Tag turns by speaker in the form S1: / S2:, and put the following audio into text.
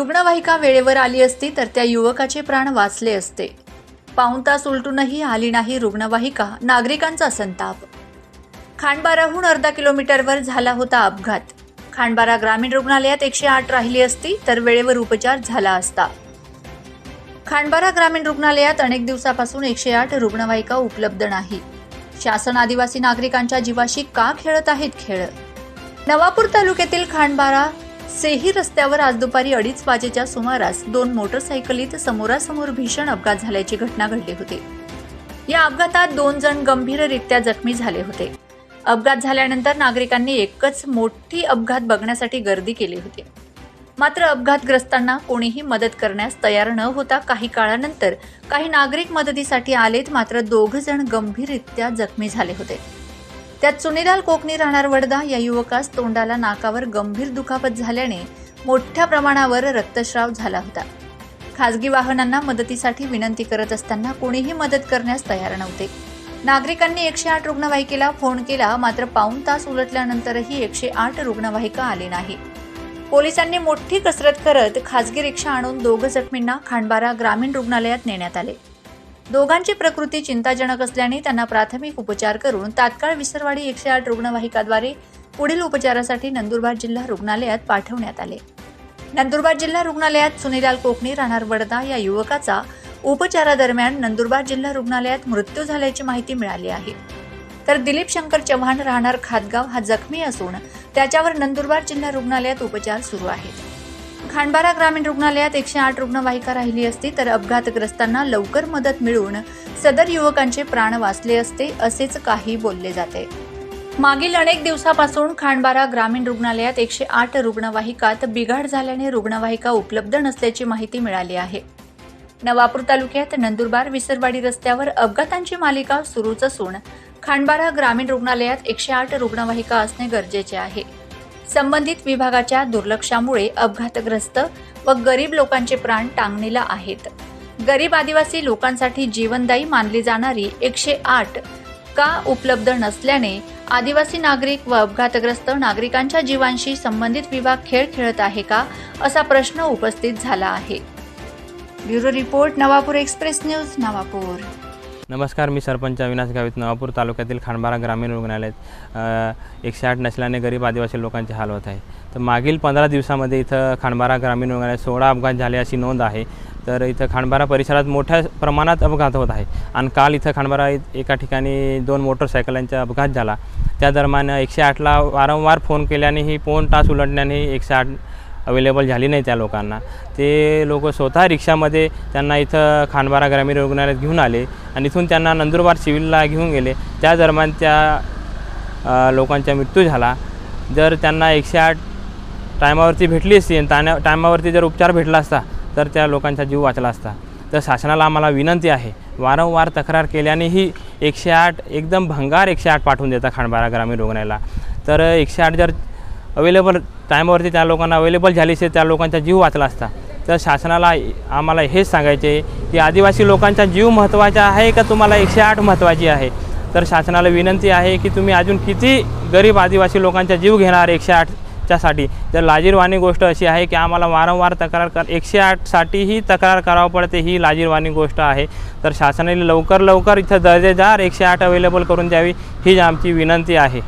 S1: रुग्णवाहिका वेळेवर आली असती तर त्या युवकाचे प्राण वाचले असते. पाऊण तास उलटूनही आली नाही रुग्णवाहिका नागरिकांचा संताप. खांडबाराहून अर्धा किलोमीटरवर झाला होता अपघात. खांडबारा ग्रामीण रुग्णालयात एकशे आठ राहिली असती तर वेळेवर उपचार झाला असता. खांडबारा ग्रामीण रुग्णालयात अनेक दिवसापासून एकशे आठ रुग्णवाहिका उपलब्ध नाही. शासन आदिवासी नागरिकांच्या जीवाशी का खेळत आहेत खेळ? नवापूर तालुक्यातील खांडबारा सेही रस्त्यावर आज दुपारी अडीच वाजेच्या सुमारास दोन मोटरसायकलीत समोरासमोर भीषण अपघात झाल्याची घटना घडली होती. या अपघातात दोन जण गंभीररित्या जखमी झाले होते. अपघात झाल्यानंतर नागरिकांनी एकच मोठी अपघात बघण्यासाठी गर्दी केली होती. मात्र अपघातग्रस्तांना कोणीही मदत करण्यास तयार न होता काही काळानंतर काही नागरिक मदतीसाठी आलेत मात्र दोघ जण गंभीररित्या जखमी झाले होते. त्यात सुनीलाल कोकणी राहणार वडदा या युवकास तोंडाला नाकावर गंभीर दुखापत झाल्याने मोठ्या प्रमाणावर रक्तस्राव झाला होता. खासगी वाहनांना मदतीसाठी विनंती करत असताना कोणीही मदत करण्यास तयार नव्हते. नागरिकांनी एकशे आठ रुग्णवाहिकेला फोन केला मात्र पाऊण तास उलटल्यानंतरही एकशे आठ रुग्णवाहिका आली नाही. पोलिसांनी मोठी कसरत करत खासगी रिक्षा आणून दोघ जखमींना खांडबारा ग्रामीण रुग्णालयात नेण्यात आले. दोघांची प्रकृती चिंताजनक असल्याने त्यांना प्राथमिक उपचार करून तात्काळ विसरवाडी एकशे आठ रुग्णवाहिकाद्वारे पुढील उपचारासाठी नंदुरबार जिल्हा रुग्णालयात पाठवण्यात आले. नंदुरबार जिल्हा रुग्णालयात सुनीलाल कोकणी राहणार वडदा या युवकाचा उपचारादरम्यान नंदुरबार जिल्हा रुग्णालयात मृत्यू झाल्याची माहिती मिळाली आहे. तर दिलीप शंकर चव्हाण राहणार खातगाव हा जखमी असून त्याच्यावर नंदुरबार जिल्हा रुग्णालयात उपचार सुरू आहेत. खांडबारा ग्रामीण रुग्णालयात एकशे आठ रुग्णवाहिका राहिली असती तर अपघातग्रस्तांना लवकर मदत मिळून सदर युवकांचे प्राण वाचले असते असेच काही बोलले जाते. मागील अनेक दिवसापासून खांडबारा ग्रामीण रुग्णालयात एकशे आठ रुग्णवाहिकात बिघाड झाल्याने रुग्णवाहिका उपलब्ध नसल्याची माहिती मिळाली आहे. नवापूर तालुक्यात नंदुरबार विसरवाडी रस्त्यावर अपघातांची मालिका सुरूच असून खांडबारा ग्रामीण रुग्णालयात एकशे आठ रुग्णवाहिका असणे गरजेचे आहे. संबंधित विभागाच्या दुर्लक्षामुळे अपघातग्रस्त व गरीब लोकांचे प्राण टांगणीला आहेत. गरीब आदिवासी लोकांसाठी जीवनदायी मानली जाणारी एकशे आठ का उपलब्ध नसल्याने आदिवासी नागरिक व अपघातग्रस्त नागरिकांच्या जीवांशी संबंधित विभाग खेळ खेळत आहे का असा प्रश्न उपस्थित झाला आहे. Bureau report Navapur express news Navapur.
S2: नमस्कार मी सरपंच अविनाश गावित नवापूर तालुक्यातील खांडबारा ग्रामीण रुग्णालयात. एकशे आठ नसल्याने गरीब आदिवासी लोकांचे हाल होत आहे. तर मागील पंधरा दिवसामध्ये इथं खांडबारा ग्रामीण रुग्णालयात सोळा अपघात झाले अशी नोंद आहे. तर इथं खांडबारा परिसरात मोठ्या प्रमाणात अपघात होत आहे. आणि काल इथं खांडबारा एका ठिकाणी दोन मोटरसायकलांचा अपघात झाला. त्या दरम्यान एकशे आठला वारंवार फोन केल्यानेही फोन तास उलटण्याने एकशे आठ अवेलेबल झाली नाही त्या लोकांना. ते लोक स्वतः रिक्षामध्ये त्यांना इथं खांडबारा ग्रामीण रुग्णालयात घेऊन आले आणि इथून त्यांना नंदुरबार सिव्हिलला घेऊन गेले. त्या दरम्यान त्या लोकांचा मृत्यू झाला. जर त्यांना एकशे आठ टायमावरती भेटली असती आणि टाण्या टायमावरती जर उपचार भेटला असता तर त्या लोकांचा जीव वाचला असता. तर शासनाला आम्हाला विनंती आहे वारंवार तक्रार केल्यानेही एकशे आठ एकदम भंगार एकशे आठ पाठवून देतात खांडबारा ग्रामीण रुग्णालयाला. तर एकशे आठ जर अवेलेबल टायमावरती त्या लोकांना अवेलेबल झाली असेल त्या लोकांचा जीव वाचला असता. तर शासनाला आम्हाला हेच सांगायचे की आदिवासी लोकांचा जीव महत्त्वाचा आहे का तुम्हाला एकशे आठ महत्त्वाची आहे? तर शासनाला विनंती आहे की तुम्ही अजून किती गरीब आदिवासी लोकांचा जीव घेणार एकशे आठच्यासाठी तर लाजीरवाणी गोष्ट अशी आहे की आम्हाला वारंवार तक्रार कर एकशे आठसाठीही तक्रार करावं पडते ही लाजीरवाणी गोष्ट आहे. तर शासनाने लवकर लवकर इथं दर्जेदार एकशे आठ अवेलेबल करून द्यावी ही आमची विनंती आहे.